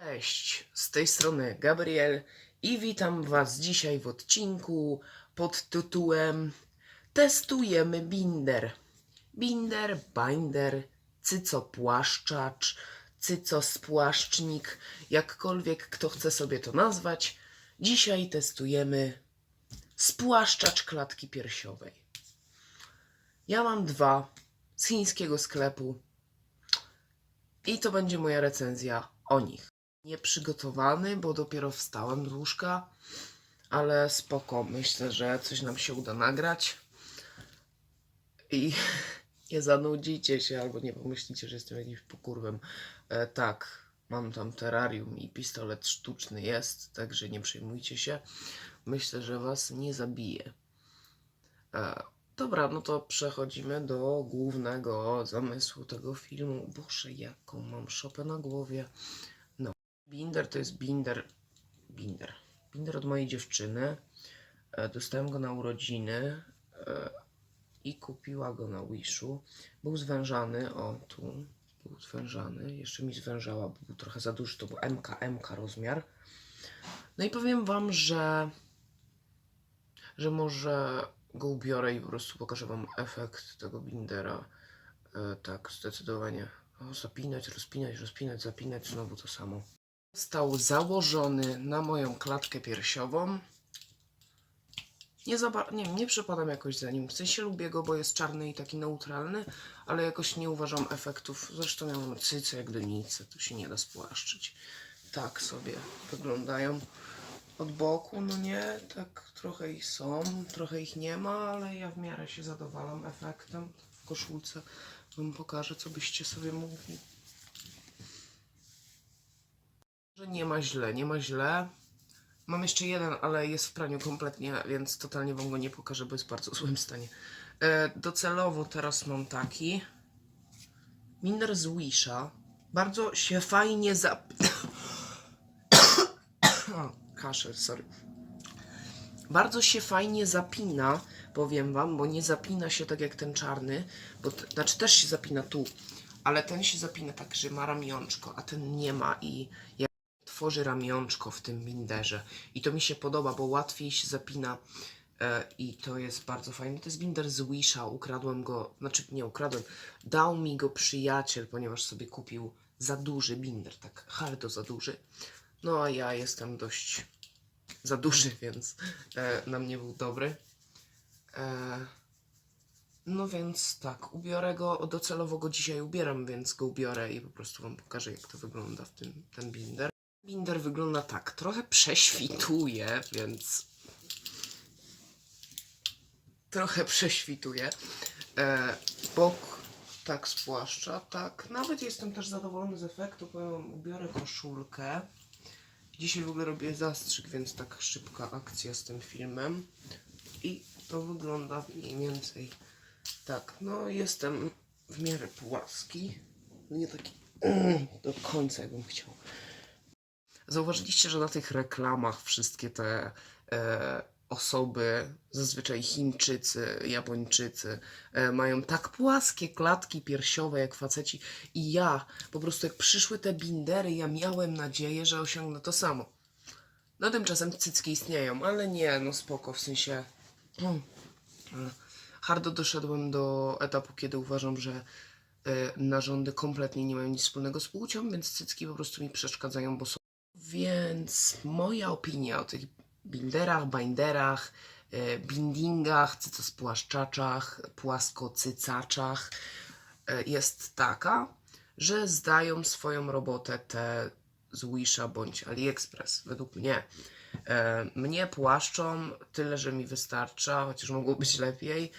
Cześć, z tej strony Gabriel i witam Was dzisiaj w odcinku pod tytułem Testujemy binder. Binder, binder, cycopłaszczacz, cycospłaszcznik, jakkolwiek kto chce sobie to nazwać. Dzisiaj testujemy spłaszczacz klatki piersiowej. Ja mam dwa z chińskiego sklepu i to będzie moja recenzja o nich nieprzygotowany, bo dopiero wstałem z łóżka, ale spoko, myślę, że coś nam się uda nagrać i nie zanudzicie się albo nie pomyślicie, że jestem jakimś pokurwem. E, tak, mam tam terrarium i pistolet sztuczny jest, także nie przejmujcie się. Myślę, że was nie zabije. E, dobra, no to przechodzimy do głównego zamysłu tego filmu. Boże, jaką mam szopę na głowie. Binder to jest binder. Binder. Binder od mojej dziewczyny. E, Dostałem go na urodziny e, i kupiła go na Wishu. Był zwężany, o tu. Był zwężany. Jeszcze mi zwężała, bo był trochę za duży. To był MK, MK rozmiar. No i powiem wam, że że może go ubiorę i po prostu pokażę wam efekt tego bindera. E, tak, zdecydowanie. O, zapinać, rozpinać, rozpinać, zapinać, znowu to samo. Został założony na moją klatkę piersiową. Nie, nie, nie jakoś za nim. W sensie lubię go, bo jest czarny i taki neutralny, ale jakoś nie uważam efektów. Zresztą ja mam cyce jak donice, to się nie da spłaszczyć. Tak sobie wyglądają od boku, no nie, tak trochę ich są, trochę ich nie ma, ale ja w miarę się zadowalam efektem. W koszulce wam pokażę, co byście sobie mówili. Że nie ma źle, nie ma źle. Mam jeszcze jeden, ale jest w praniu kompletnie, więc totalnie wam go nie pokażę, bo jest w bardzo złym stanie. E, docelowo teraz mam taki. Minder z Wisha. Bardzo się fajnie zap... o, kaszel, sorry. Bardzo się fajnie zapina, powiem wam, bo nie zapina się tak jak ten czarny, bo t- znaczy też się zapina tu, ale ten się zapina tak, że ma ramionczko, a ten nie ma i tworzy ramionczko w tym binderze. I to mi się podoba, bo łatwiej się zapina e, i to jest bardzo fajne. To jest binder z Wisha, ukradłem go, znaczy nie ukradłem, dał mi go przyjaciel, ponieważ sobie kupił za duży binder, tak hardo za duży. No a ja jestem dość za duży, więc e, na mnie był dobry. E, no więc tak, ubiorę go, docelowo go dzisiaj ubieram, więc go ubiorę i po prostu wam pokażę jak to wygląda w tym, ten binder. Binder wygląda tak, trochę prześwituje, więc trochę prześwituje. E, bok tak spłaszcza, tak. Nawet jestem też zadowolony z efektu, powiem, ubiorę koszulkę. Dzisiaj w ogóle robię zastrzyk, więc tak szybka akcja z tym filmem. I to wygląda mniej więcej tak. No, jestem w miarę płaski. Nie taki do końca, jakbym chciał. Zauważyliście, że na tych reklamach wszystkie te e, osoby, zazwyczaj Chińczycy, Japończycy, e, mają tak płaskie klatki piersiowe jak faceci. I ja, po prostu jak przyszły te bindery, ja miałem nadzieję, że osiągnę to samo. No tymczasem cycki istnieją, ale nie, no spoko, w sensie... Mm, e, hardo doszedłem do etapu, kiedy uważam, że e, narządy kompletnie nie mają nic wspólnego z płcią, więc cycki po prostu mi przeszkadzają, bo są więc moja opinia o tych binderach, binderach, e, bindingach, cycospłaszczaczach, płaskocycaczach e, jest taka, że zdają swoją robotę te z Wisha bądź AliExpress, według mnie. E, mnie płaszczą tyle, że mi wystarcza, chociaż mogło być lepiej.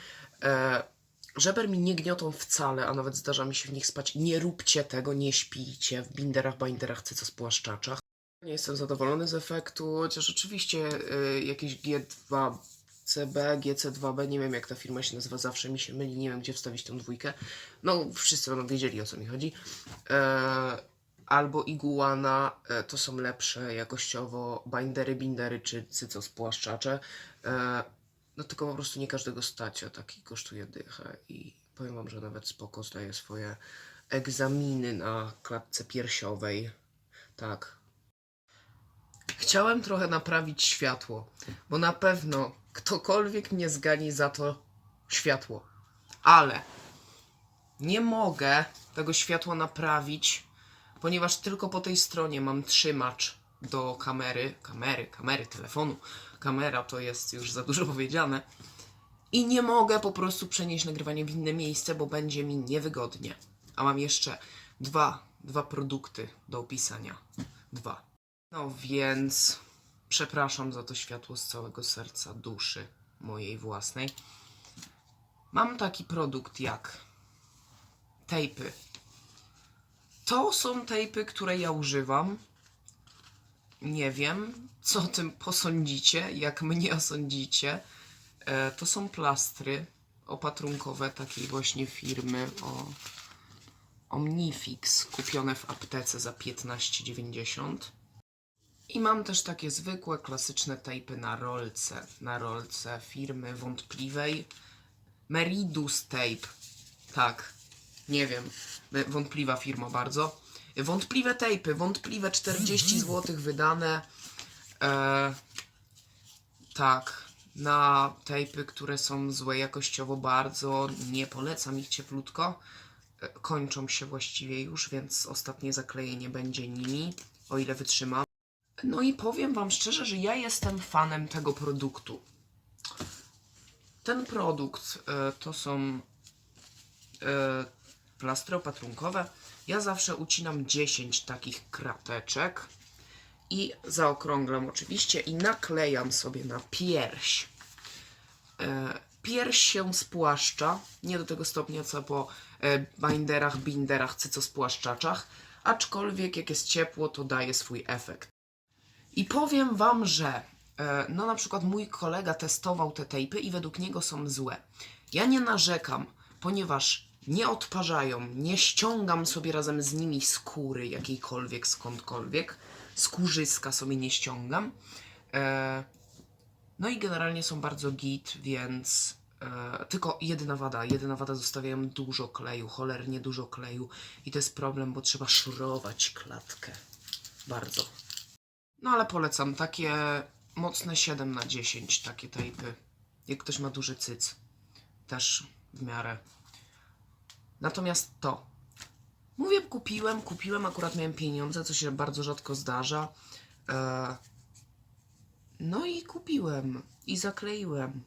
Żeber mi nie gniotą wcale, a nawet zdarza mi się w nich spać. Nie róbcie tego, nie śpijcie w binderach, binderach, cycospłaszczaczach. Nie jestem zadowolony z efektu, chociaż oczywiście y, jakieś G2 CB, GC2B, nie wiem jak ta firma się nazywa, zawsze mi się myli, nie wiem gdzie wstawić tą dwójkę. No, wszyscy będą wiedzieli o co mi chodzi. E, albo Iguana, e, to są lepsze jakościowo bindery, bindery czy cycospłaszczacze. E, no tylko po prostu nie każdego stać, a taki kosztuje dychę i powiem wam, że nawet spoko zdaje swoje egzaminy na klatce piersiowej. Tak, chciałem trochę naprawić światło, bo na pewno ktokolwiek mnie zgani za to światło. Ale nie mogę tego światła naprawić, ponieważ tylko po tej stronie mam trzymacz do kamery, kamery, kamery, telefonu. Kamera to jest już za dużo powiedziane. I nie mogę po prostu przenieść nagrywania w inne miejsce, bo będzie mi niewygodnie. A mam jeszcze dwa, dwa produkty do opisania. Dwa. No więc przepraszam za to światło z całego serca, duszy mojej własnej. Mam taki produkt jak tejpy. To są tejpy, które ja używam. Nie wiem, co o tym posądzicie, jak mnie osądzicie. E, to są plastry opatrunkowe takiej właśnie firmy o Omnifix, kupione w aptece za 15,90. I mam też takie zwykłe, klasyczne tejpy na rolce. Na rolce firmy wątpliwej. Meridus Tape. Tak, nie wiem. Wątpliwa firma bardzo. Wątpliwe tejpy, wątpliwe 40 zł wydane. E, tak, na tejpy, które są złe jakościowo bardzo. Nie polecam ich cieplutko. E, Kończą się właściwie już, więc ostatnie zaklejenie będzie nimi, o ile wytrzymam. No i powiem Wam szczerze, że ja jestem fanem tego produktu. Ten produkt e, to są e, plastry opatrunkowe. Ja zawsze ucinam 10 takich krateczek i zaokrąglam oczywiście i naklejam sobie na pierś. E, pierś się spłaszcza, nie do tego stopnia co po binderach, binderach, cycospłaszczaczach, aczkolwiek jak jest ciepło, to daje swój efekt. I powiem wam, że e, no na przykład mój kolega testował te tejpy i według niego są złe. Ja nie narzekam, ponieważ nie odparzają, nie ściągam sobie razem z nimi skóry jakiejkolwiek skądkolwiek, skórzyska sobie nie ściągam. E, no i generalnie są bardzo git, więc e, tylko jedyna wada, jedyna wada zostawiają dużo kleju, cholernie dużo kleju i to jest problem, bo trzeba szorować klatkę. Bardzo. No ale polecam takie mocne 7 na 10 takie tejpy. Jak ktoś ma duży cyc. Też w miarę. Natomiast to. Mówię, kupiłem, kupiłem, akurat miałem pieniądze, co się bardzo rzadko zdarza. E, no i kupiłem i zakleiłem.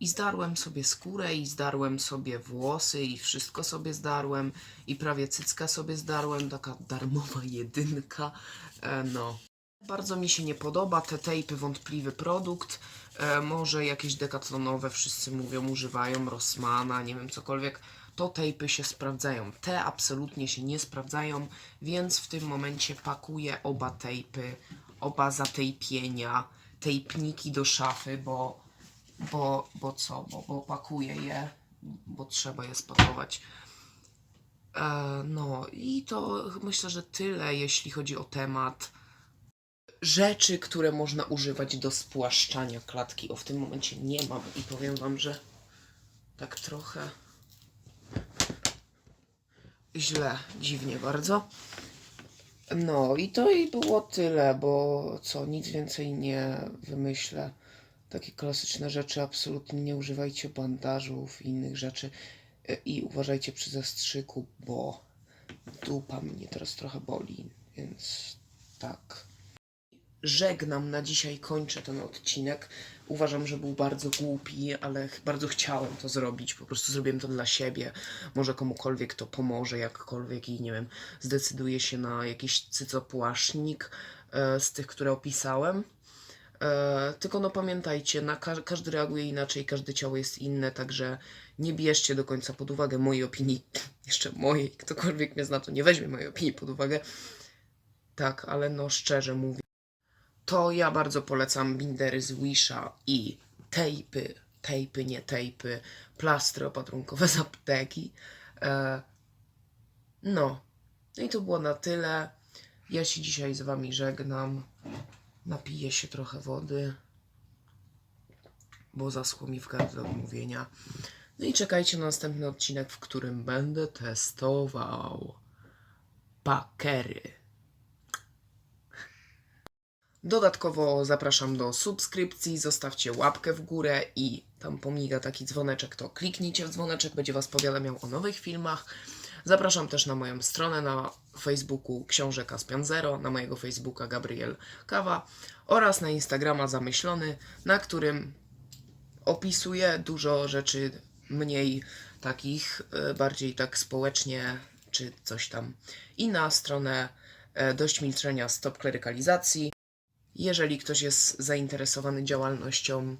I zdarłem sobie skórę, i zdarłem sobie włosy, i wszystko sobie zdarłem, i prawie cycka sobie zdarłem, taka darmowa jedynka. E, no. Bardzo mi się nie podoba, te tejpy wątpliwy produkt. E, może jakieś dekatlonowe, wszyscy mówią, używają Rossmana, nie wiem, cokolwiek. To tejpy się sprawdzają. Te absolutnie się nie sprawdzają, więc w tym momencie pakuję oba tejpy, oba zatejpienia, tejpniki do szafy, bo, bo, bo co, bo, bo pakuję je, bo trzeba je spakować. E, no i to myślę, że tyle, jeśli chodzi o temat rzeczy, które można używać do spłaszczania klatki. O, w tym momencie nie mam i powiem wam, że tak trochę źle, dziwnie bardzo. No i to i było tyle, bo co, nic więcej nie wymyślę. Takie klasyczne rzeczy, absolutnie nie używajcie bandażów i innych rzeczy E, i uważajcie przy zastrzyku, bo dupa mnie teraz trochę boli, więc tak żegnam na dzisiaj, kończę ten odcinek. Uważam, że był bardzo głupi, ale bardzo chciałem to zrobić. Po prostu zrobiłem to dla siebie. Może komukolwiek to pomoże, jakkolwiek i nie wiem, zdecyduje się na jakiś cycopłasznik e, z tych, które opisałem. E, tylko no pamiętajcie, na ka- każdy reaguje inaczej, każde ciało jest inne, także nie bierzcie do końca pod uwagę mojej opinii, jeszcze mojej, ktokolwiek mnie zna, to nie weźmie mojej opinii pod uwagę. Tak, ale no szczerze mówię, to ja bardzo polecam bindery z Wisha i tejpy, tejpy, nie tejpy, plastry opatrunkowe z apteki. E, no, no i to było na tyle. Ja się dzisiaj z wami żegnam. Napiję się trochę wody, bo zaschło mi w gardle od mówienia. No i czekajcie na następny odcinek, w którym będę testował pakery. Dodatkowo zapraszam do subskrypcji, zostawcie łapkę w górę i tam pomiga taki dzwoneczek, to kliknijcie w dzwoneczek, będzie Was powiadamiał o nowych filmach. Zapraszam też na moją stronę na Facebooku Książę Kaspian Zero, na mojego Facebooka Gabriel Kawa oraz na Instagrama Zamyślony, na którym opisuję dużo rzeczy mniej takich, e, bardziej tak społecznie, czy coś tam. I na stronę e, Dość Milczenia Stop Klerykalizacji. Jeżeli ktoś jest zainteresowany działalnością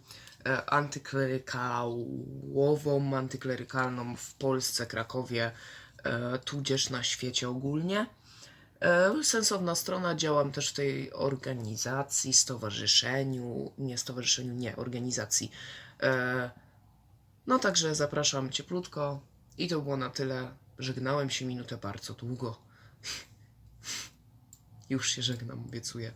e, antyklerykałową, antyklerykalną w Polsce, Krakowie, e, tudzież na świecie ogólnie, E, Sensowna strona, działam też w tej organizacji, stowarzyszeniu, nie stowarzyszeniu, nie, organizacji. No także zapraszam cieplutko i to było na tyle. Żegnałem się minutę bardzo długo. Już się żegnam, obiecuję.